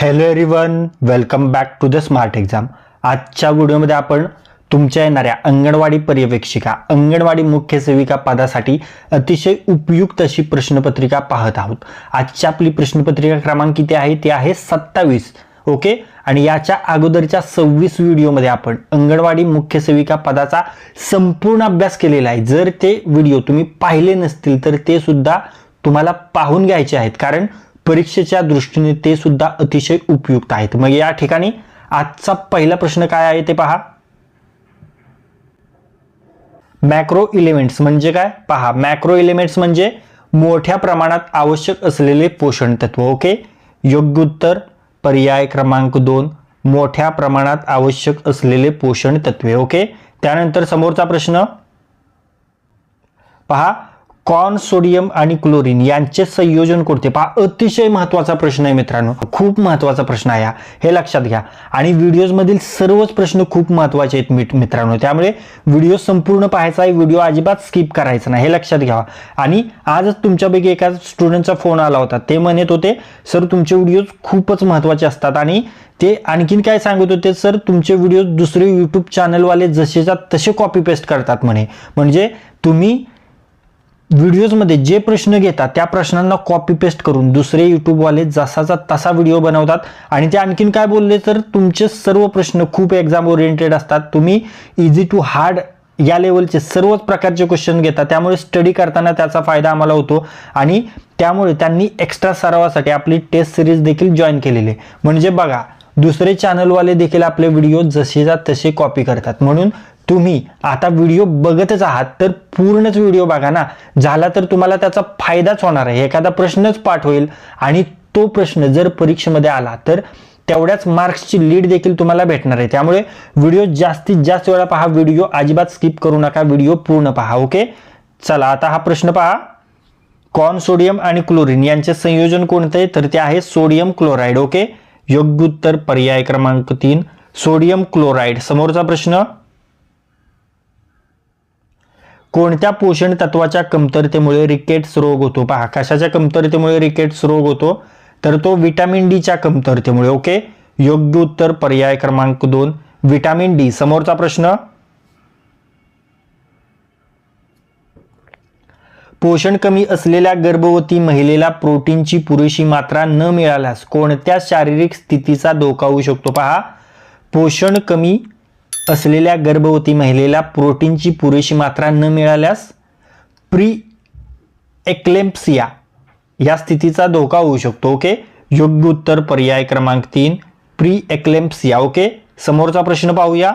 Hello everyone welcome back to the smart exam आजच्या व्हिडिओमध्ये आपण तुमच्या येणाऱ्या अंगणवाडी पर्यवेक्षिका अंगणवाडी मुख्य सेविका पदासाठी अतिशय उपयुक्त अशी प्रश्नपत्रिका पाहत आहोत. आजची आपली प्रश्नपत्रिका क्रमांक किती आहे? ती आहे सत्तावीस. ओके आणि याच्या अगोदरच्या सव्वीस व्हिडिओमध्ये आपण अंगणवाडी मुख्य सेविका पदाचा संपूर्ण अभ्यास केलेला आहे. जर ते व्हिडिओ तुम्ही पाहिले नसतील तर ते सुद्धा तुम्हाला पाहून घ्यायचे आहेत. कारण परीक्षेच्या दृष्टीने ते सुद्धा अतिशय उपयुक्त आहेत. मग या ठिकाणी आजचा पहिला प्रश्न काय आहे ते पहा. मॅक्रो इलिमेंट्स म्हणजे काय? पहा मॅक्रो इलिमेंट्स म्हणजे मोठ्या प्रमाणात आवश्यक असलेले पोषण तत्व ओके? योग्य उत्तर पर्याय क्रमांक दोन मोठ्या प्रमाणात आवश्यक असलेले पोषण तत्वे ओके? त्यानंतर समोरचा प्रश्न. पहा कॉर्न सोडियम आणि क्लोरीन यांचे संयोजन कोणते? पहा अतिशय महत्त्वाचा प्रश्न आहे मित्रांनो. खूप महत्त्वाचा प्रश्न आहे हा. हे लक्षात घ्या. आणि व्हिडिओजमधील सर्वच प्रश्न खूप महत्त्वाचे आहेत मित्रांनो. त्यामुळे व्हिडिओ संपूर्ण पाहायचा आहे. व्हिडिओ अजिबात स्किप करायचा नाही. हे लक्षात घ्यावा आणि आजच तुमच्यापैकी एका स्टुडंटचा फोन आला होता. ते म्हणत होते सर तुमचे व्हिडिओज खूपच महत्त्वाचे असतात. आणि ते आणखीन काय सांगत होते सर तुमचे व्हिडिओ दुसरे यूट्यूब चॅनलवाले जसेच्या तसे कॉपी पेस्ट करतात म्हणे. म्हणजे तुम्ही व्हिडिओजमध्ये जे प्रश्न घेतात त्या प्रश्नांना कॉपी पेस्ट करून दुसरे यूट्यूबवाले जसाचा तसा व्हिडिओ बनवतात. आणि ते आणखीन काय बोलले तर तुमचे सर्व प्रश्न खूप एक्झाम ओरिएंटेड असतात. तुम्ही इझी टू हार्ड या लेवलचे सर्वच प्रकारचे क्वेश्चन घेतात त्यामुळे स्टडी करताना त्याचा फायदा आम्हाला होतो. आणि त्यामुळे त्यांनी एक्स्ट्रा सरावासाठी आपली टेस्ट सिरीज देखील जॉईन केलेली. म्हणजे बघा दुसरे चॅनलवाले देखील आपले व्हिडिओ जसेच्या तसे कॉपी करतात. म्हणून तुम्ही आता व्हिडिओ बघतच आहात तर पूर्णच व्हिडिओ बघा ना. झाला तर तुम्हाला त्याचा फायदाच होणार आहे. एखादा प्रश्नच पाठ होईल आणि तो प्रश्न जर परीक्षेमध्ये आला तर तेवढ्याच मार्क्सची लीड देखील तुम्हाला भेटणार आहे. त्यामुळे व्हिडिओ जास्तीत जास्त वेळा पहा. व्हिडिओ अजिबात स्किप करू नका. व्हिडिओ पूर्ण पहा ओके चला आता हा प्रश्न पहा. कॉर्न सोडियम आणि क्लोरीन यांचे संयोजन कोणते? तर ते आहे सोडियम क्लोराईड ओके योग्य उत्तर पर्याय क्रमांक तीन. Sodium chloride. समोरचा प्रश्न. कोणत्या पोषण तत्वाच्या कमतरतेमुळे रिकेट्स रोग होतो? पहा कशाच्या कमतरतेमुळे रिकेट्स रोग होतो? तर तो विटॅमिन डीच्या कमतरतेमुळे ओके? योग्य उत्तर पर्याय क्रमांक दोन विटॅमिन डी. समोरचा प्रश्न. पोषण कमी असलेल्या गर्भवती महिलेला प्रोटीनची पुरेशी मात्रा न मिळाल्यास कोणत्या शारीरिक स्थितीचा धोका होऊ शकतो? पहा पोषण कमी असलेल्या गर्भवती महिलेला प्रोटीनची पुरेशी मात्रा न मिळाल्यास प्री एक्लेम्प्सिया या स्थितीचा धोका होऊ शकतो ओके? योग्य उत्तर पर्याय क्रमांक तीन प्री एक्लेम्प्सिया ओके? समोरचा प्रश्न पाहूया.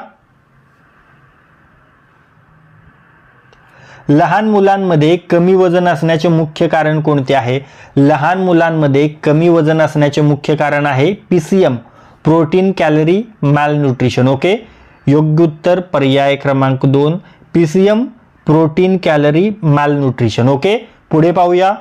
लहान मुलांमध्ये कमी वजन असण्याचे मुख्य कारण कोणते आहे? लहान मुलांमध्ये कमी वजन असण्याचे मुख्य कारण आहे PCM protein calorie malnutrition okay? योग्य उत्तर पर्याय क्रमांक दोन PCM protein calorie malnutrition. Okay? पुढे पाहूया.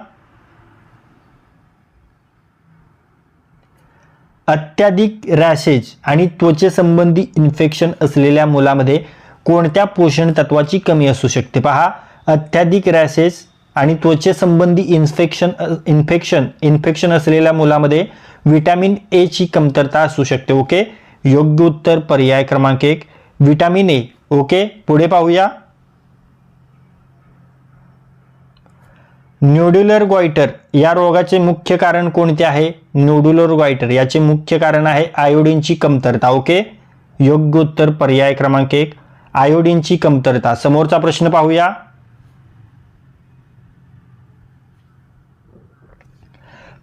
अत्याधिक रॅशेज आणि त्वचेसंबंधी इन्फेक्शन असलेल्या मुलामध्ये कोणत्या पोषण तत्वाची कमी असू शकते? पहा. अत्याधिक रॅशेज आणि त्वचेसंबंधी इन्फेक्शन इन्फेक्शन इन्फेक्शन असलेल्या मुलामध्ये व्हिटॅमिन एची कमतरता असू शकते. ओके? योग्य उत्तर पर्याय क्रमांक एक. विटॅमिन ए ओके पुढे पाहूया. न्यूड्युलर गॉइटर या रोगाचे मुख्य कारण कोणते आहे? न्यूड्युलर गॉइटर याचे मुख्य कारण आहे आयोडीनची कमतरता. ओके योग्य उत्तर पर्याय क्रमांक एक. आयोडीनची कमतरता. समोरचा प्रश्न पाहूया.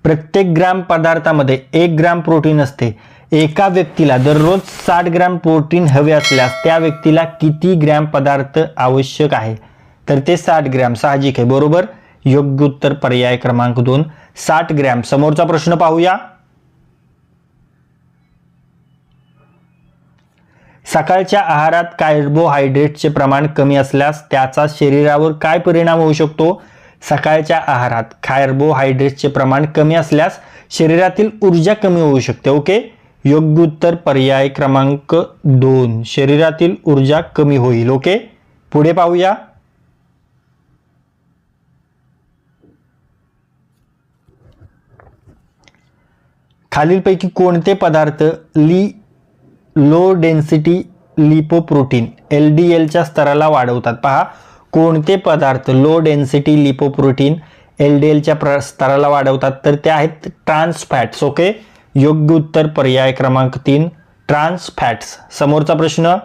प्रत्येक ग्राम पदार्थामध्ये एक ग्राम प्रोटीन असते. एका व्यक्तीला दररोज साठ ग्रॅम प्रोटीन हवे असल्यास त्या व्यक्तीला किती ग्रॅम पदार्थ आवश्यक आहे? तर ते साठ ग्रॅम साहजिक आहे बरोबर? योग्य उत्तर पर्याय क्रमांक दोन. साठ ग्रॅम. समोरचा प्रश्न पाहूया. सकाळच्या आहारात कार्बोहायड्रेटचे प्रमाण कमी असल्यास त्याचा शरीरावर काय परिणाम होऊ शकतो? सकाळच्या आहारात कार्बोहायड्रेटचे प्रमाण कमी असल्यास शरीरातील ऊर्जा कमी होऊ शकते ओके? योग्य उत्तर पर्याय क्रमांक दोन. शरीरातील ऊर्जा कमी होईल. ओके? पुढे पाहूया. खालीलपैकी कोणते पदार्थ ली low density lipoprotein L D एलच्या स्तराला वाढवतात? पहा. कोणते पदार्थ low density lipoprotein L D एलच्या प्र स्तराला वाढवतात? तर ते आहेत ट्रान्स फॅट्स. ओके? योग्य उत्तर पर्याय क्रमांक तीन ट्रान्स फॅट्स समोरचा प्रश्न?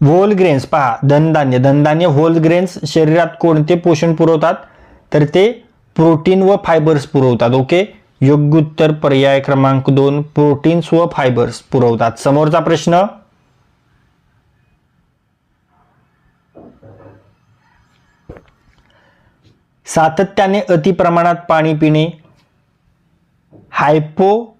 व्होल ग्रेन्स पहा धनधान्य. धनधान्य व्होल ग्रेन्स शरीरात कोणते पोषण पुरवतात? तर ते प्रोटीन व फायबर्स पुरवतात ओके योग्य उत्तर पर्याय क्रमांक दोन प्रोटीन्स व फायबर्स पुरवतात. समोरचा प्रश्न? सातत्याने अति प्रमाणात पाणी पिणे. हायपो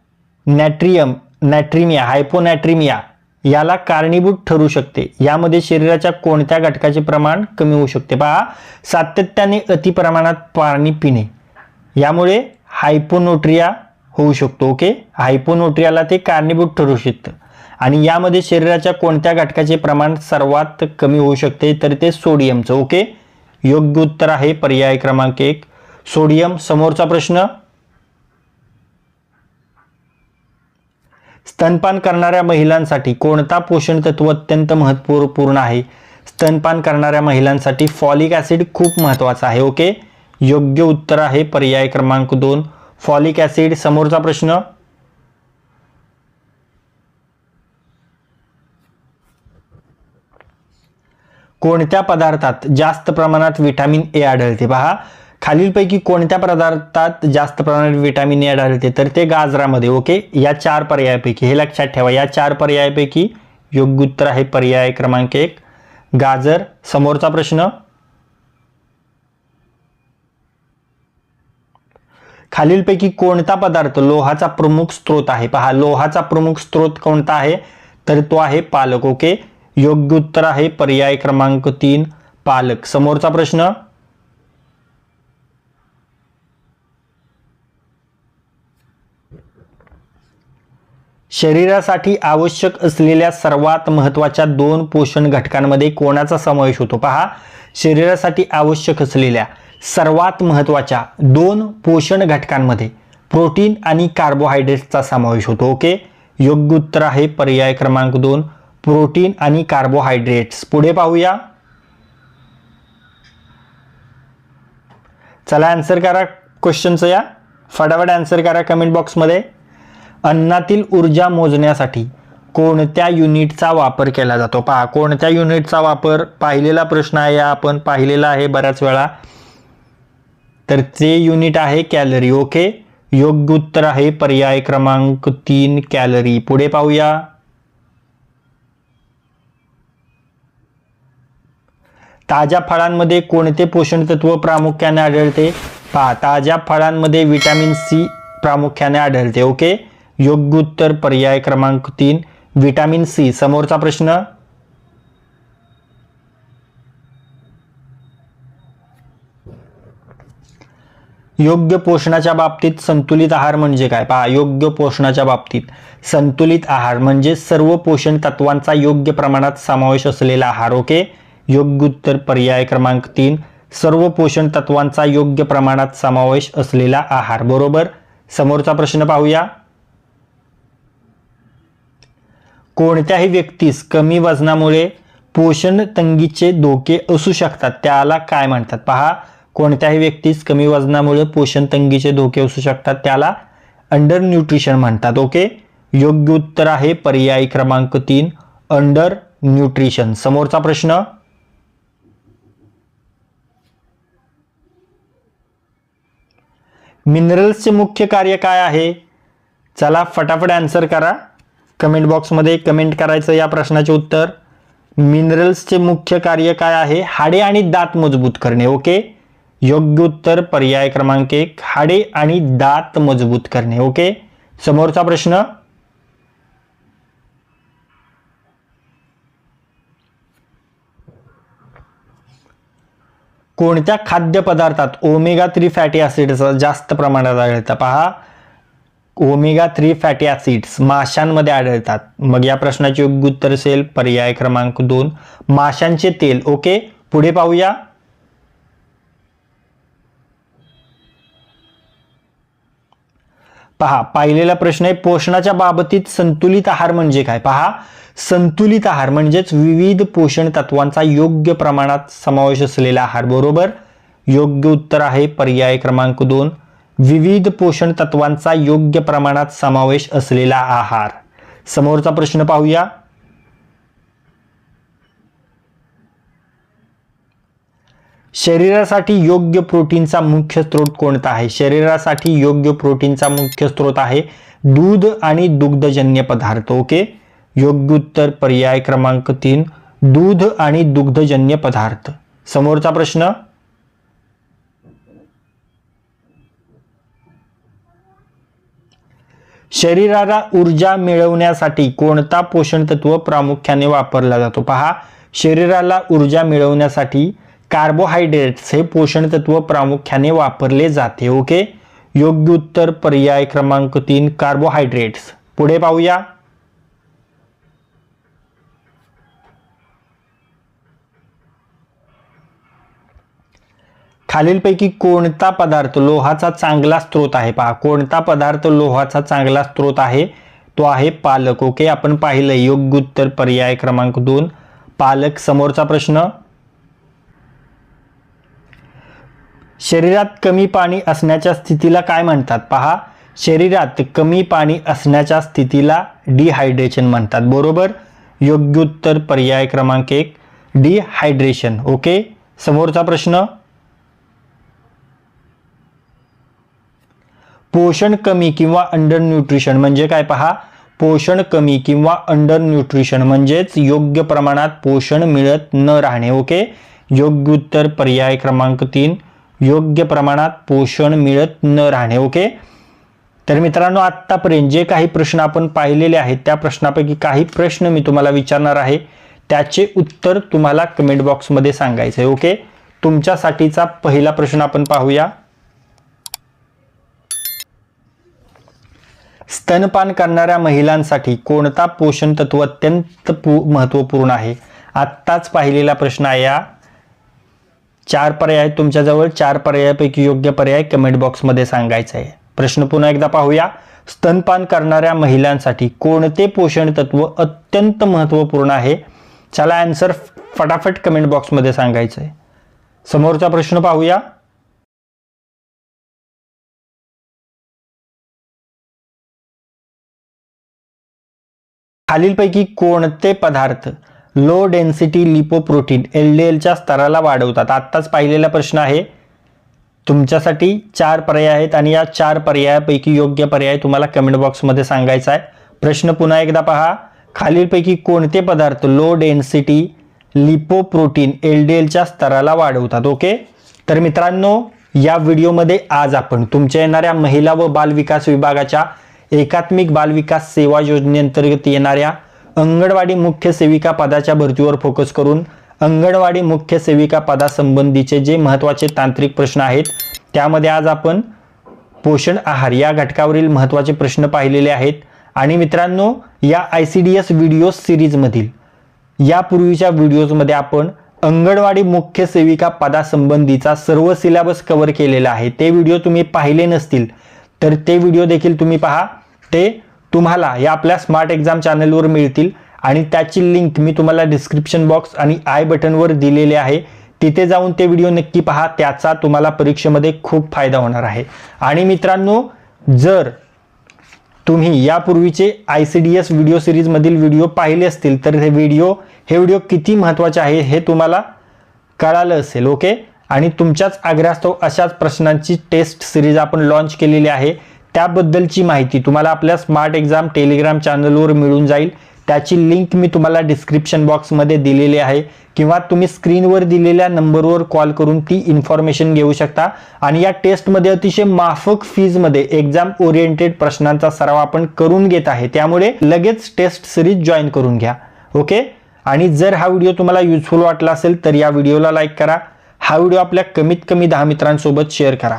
नॅट्रियम नॅट्रिमिया हायपोनॅट्रिमिया याला कारणीभूत ठरू शकते. यामध्ये शरीराच्या कोणत्या घटकाचे प्रमाण कमी होऊ शकते? पहा सातत्याने अति प्रमाणात पाणी पिणे. यामुळे हायपोनोट्रिया होऊ शकतो ओके? हायपोनोट्रियाला ते कारणीभूत ठरू शकतं. आणि यामध्ये शरीराच्या कोणत्या घटकाचे प्रमाण सर्वात कमी होऊ शकते? तर ते सोडियमचं ओके? योग्य उत्तर आहे पर्याय क्रमांक एक. सोडियम समोरचा प्रश्न. स्तनपान करणाऱ्या महिलांसाठी कोणता पोषण तत्व अत्यंत महत्त्वपूर्ण आहे? स्तनपान करणाऱ्या महिलांसाठी फॉलिक ॲसिड खूप महत्त्वाचा आहे ओके? योग्य उत्तर आहे पर्याय क्रमांक दोन. फॉलिक ॲसिड समोरचा प्रश्न. कोणत्या पदार्थात जास्त प्रमाणात विटॅमिन ए आढळते? पहा खालीलपैकी कोणत्या पदार्थात जास्त प्रमाणात विटॅमिन ए आढळते? तर ते गाजरामध्ये ओके? या चार पर्यायापैकी हे लक्षात ठेवा या चार पर्यायापैकी योग्य उत्तर आहे पर्याय क्रमांक एक. गाजर समोरचा प्रश्न. खालीलपैकी कोणता पदार्थ लोहाचा प्रमुख स्रोत आहे? पहा लोहाचा प्रमुख स्रोत कोणता आहे? तर तो आहे पालक ओके? योग्य उत्तर आहे पर्याय क्रमांक तीन पालक. समोरचा प्रश्न? शरीरासाठी आवश्यक असलेल्या सर्वात महत्त्वाच्या दोन पोषण घटकांमध्ये कोणाचा समावेश होतो? पहा. शरीरासाठी आवश्यक असलेल्या सर्वात महत्त्वाच्या दोन पोषण घटकांमध्ये प्रोटीन आणि कार्बोहायड्रेट्सचा समावेश होतो. ओके? योग्य उत्तर आहे पर्याय क्रमांक दोन प्रोटीन आणि कार्बोहायड्रेट्स. पुढे पाहूया. चला आन्सर करा क्वेश्चनचं या. फटाफट आन्सर करा कमेंट बॉक्समध्ये अन्नातील ऊर्जा मोजण्यासाठी कोणत्या युनिटचा वापर केला जातो? पहा कोणत्या युनिटचा वापर? पाहिलेला प्रश्न आहे या आपण. पाहिलेला आहे बऱ्याच वेळा. तर ते युनिट आहे कॅलरी ओके योग्य उत्तर आहे पर्याय क्रमांक तीन कॅलरी पुढे पाहूया. ताज्या फळांमध्ये कोणते पोषण तत्व प्रामुख्याने आढळते? पहा ताज्या फळांमध्ये विटॅमिन सी प्रामुख्याने आढळते ओके? योग्य उत्तर पर्याय क्रमांक तीन विटॅमिन सी. समोरचा प्रश्न? योग्य पोषणाच्या बाबतीत संतुलित आहार म्हणजे काय? पहा योग्य पोषणाच्या बाबतीत संतुलित आहार म्हणजे सर्व पोषण तत्वांचा योग्य प्रमाणात समावेश असलेला आहार ओके? योग्य उत्तर पर्याय क्रमांक तीन सर्व पोषण तत्वांचा योग्य प्रमाणात समावेश असलेला आहार. बरोबर? समोरचा प्रश्न पाहूया. कोणत्याही व्यक्तीस कमी वजनामुळे पोषण तंगीचे धोके असू शकतात त्याला काय म्हणतात? पहा. कोणत्याही व्यक्तीस कमी वजनामुळे पोषण तंगीचे धोके असू शकतात त्याला अंडर न्यूट्रिशन म्हणतात. ओके? योग्य उत्तर आहे पर्यायी क्रमांक तीन अंडर न्यूट्रिशन. समोरचा प्रश्न? मिनरल्सचे मुख्य कार्य काय आहे? चला फटाफट आन्सर करा. कमेंट बॉक्समध्ये कमेंट करायचं या प्रश्नाचे उत्तर. मिनरल्सचे मुख्य कार्य काय आहे? हाडे आणि दात मजबूत करणे ओके योग्य उत्तर पर्याय क्रमांक एक हाडे आणि दात मजबूत करणे ओके समोरचा प्रश्न. कोणत्या खाद्यपदार्थात ओमेगा थ्री फॅटी ॲसिडचा जास्त प्रमाणात आढळतं पहा. ओमेगा थ्री फॅटी ॲसिड्स माशांमध्ये आढळतात. मग या प्रश्नाचे योग्य उत्तर असेल पर्याय क्रमांक दोन. माशांचे तेल ओके पुढे पाहूया. पहा पाहिलेला प्रश्न आहे पोषणाच्या बाबतीत संतुलित आहार म्हणजे काय? पहा संतुलित आहार म्हणजेच विविध पोषण तत्वांचा योग्य प्रमाणात समावेश असलेला आहार बरोबर? योग्य उत्तर आहे पर्याय क्रमांक दोन. विविध पोषण तत्वांचा योग्य प्रमाणात समावेश असलेला आहार. समोरचा प्रश्न पाहूया. शरीरासाठी योग्य प्रोटीनचा मुख्य स्रोत कोणता आहे? शरीरासाठी योग्य प्रोटीनचा मुख्य स्रोत आहे दूध आणि दुग्धजन्य पदार्थ ओके? योग्य उत्तर पर्याय क्रमांक तीन दूध आणि दुग्धजन्य पदार्थ. समोरचा प्रश्न? शरीराला ऊर्जा मिळवण्यासाठी कोणता पोषण तत्व प्रामुख्याने वापरला जातो? पहा शरीराला ऊर्जा मिळवण्यासाठी कार्बोहायड्रेट्स हे पोषण तत्व प्रामुख्याने वापरले जाते ओके? योग्य उत्तर पर्याय क्रमांक तीन कार्बोहायड्रेट्स. पुढे पाहूया. खालीलपैकी कोणता पदार्थ लोहाचा चांगला स्रोत आहे? पहा कोणता पदार्थ लोहाचा चांगला स्रोत आहे? तो आहे पालक ओके? आपण पाहिलं योग्य उत्तर पर्याय क्रमांक दोन पालक समोरचा प्रश्न. शरीरात कमी पाणी असण्याच्या स्थितीला काय म्हणतात? पहा. शरीरात कमी पाणी असण्याच्या स्थितीला डिहायड्रेशन म्हणतात. बरोबर? योग्य उत्तर पर्याय क्रमांक एक. डिहायड्रेशन ओके समोरचा प्रश्न. पोषण कमी किंवा अंडर न्यूट्रिशन म्हणजे काय? पहा. पोषण कमी किंवा अंडर न्यूट्रिशन म्हणजेच योग्य प्रमाणात पोषण मिळत न राहणे. ओके योग्य उत्तर पर्याय क्रमांक तीन. योग्य प्रमाणात पोषण मिळत न राहणे ओके? तर मित्रांनो आत्तापर्यंत जे काही प्रश्न आपण पाहिलेले आहेत त्या प्रश्नापैकी काही प्रश्न मी तुम्हाला विचारणार आहे. त्याचे उत्तर तुम्हाला कमेंट बॉक्समध्ये सांगायचं आहे ओके? तुमच्यासाठीचा पहिला प्रश्न आपण पाहूया. स्तनपान करणाऱ्या महिलांसाठी कोणता पोषण तत्व अत्यंत महत्त्वपूर्ण आहे? आत्ताच पाहिलेला प्रश्न आहे या. चार पर्याय आहेत तुमच्याजवळ चार पर्यायापैकी योग्य पर्याय कमेंट बॉक्समध्ये सांगायचं आहे. प्रश्न पुन्हा एकदा पाहूया. स्तनपान करणाऱ्या महिलांसाठी कोणते पोषण तत्व अत्यंत महत्त्वपूर्ण आहे? चला आन्सर फटाफट कमेंट बॉक्समध्ये सांगायचं आहे. समोरचा प्रश्न पाहूया. खालीलपैकी कोणते पदार्थ low density lipoprotein L D एलच्या स्तराला वाढवतात. आत्ताच पाहिलेला प्रश्न आहे तुमच्यासाठी चार पर्याय आहेत आणि या चार पर्यायापैकी योग्य पर्याय तुम्हाला कमेंट बॉक्समध्ये सांगायचा आहे. प्रश्न पुन्हा एकदा पहा. खालीलपैकी कोणते पदार्थ low density lipoprotein L D एलच्या स्तराला वाढवतात? ओके? तर मित्रांनो या व्हिडिओमध्ये आज आपण तुमच्या येणाऱ्या महिला व बालविकास विभागाच्या एकात्मिक बालविकास सेवा योजनेअंतर्गत येणाऱ्या अंगणवाडी मुख्य सेविका पदाच्या भरतीवर फोकस करून अंगणवाडी मुख्य सेविका पदासंबंधीचे जे महत्त्वाचे तांत्रिक प्रश्न आहेत त्यामध्ये आज आपण पोषण आहार या घटकावरील महत्त्वाचे प्रश्न पाहिलेले आहेत. आणि मित्रांनो या I C D S video सिरीजमधील यापूर्वीच्या व्हिडिओजमध्ये आपण अंगणवाडी मुख्य सेविका पदासंबंधीचा सर्व सिलेबस कव्हर केलेला आहे. ते व्हिडिओ तुम्ही पाहिले नसतील तर ते व्हिडिओ देखील तुम्ही पहा. ते तुम्हाला या आपल्या स्मार्ट एक्झाम चॅनलवर मिळतील आणि त्याची लिंक मी तुम्हाला डिस्क्रिप्शन बॉक्स आणि आय बटनवर दिलेले आहे. तिथे जाऊन ते व्हिडिओ नक्की पहा त्याचा तुम्हाला परीक्षेमध्ये खूप फायदा होणार आहे. आणि मित्रांनो जर तुम्ही यापूर्वीचे I C D S video सिरीजमधील video पाहिले असतील तर हे व्हिडिओ हे व्हिडिओ किती महत्त्वाचे आहे हे तुम्हाला कळालं असेल ओके आणि तुमच्याच आग्रहास्तव अशाच प्रश्नांची टेस्ट सिरीज आपण लॉन्च केलेली आहे. त्याबद्दलची माहिती तुम्हाला आपल्या स्मार्ट एक्झाम टेलिग्राम चॅनलवर मिळून जाईल. त्याची लिंक मी तुम्हाला डिस्क्रिप्शन बॉक्समध्ये दिलेली आहे. किंवा तुम्ही स्क्रीनवर दिलेल्या नंबरवर कॉल करून ती इन्फॉर्मेशन घेऊ शकता. आणि या टेस्टमध्ये अतिशय माफक फीजमध्ये एक्झाम ओरिएंटेड प्रश्नांचा सराव आपण करून घेत आहे. त्यामुळे लगेच टेस्ट सिरीज जॉईन करून घ्या. ओके आणि जर हा व्हिडिओ तुम्हाला युजफुल वाटला असेल तर या व्हिडिओला लाईक करा. हा व्हिडिओ आपल्या कमीत कमी दहा मित्रांसोबत शेअर करा.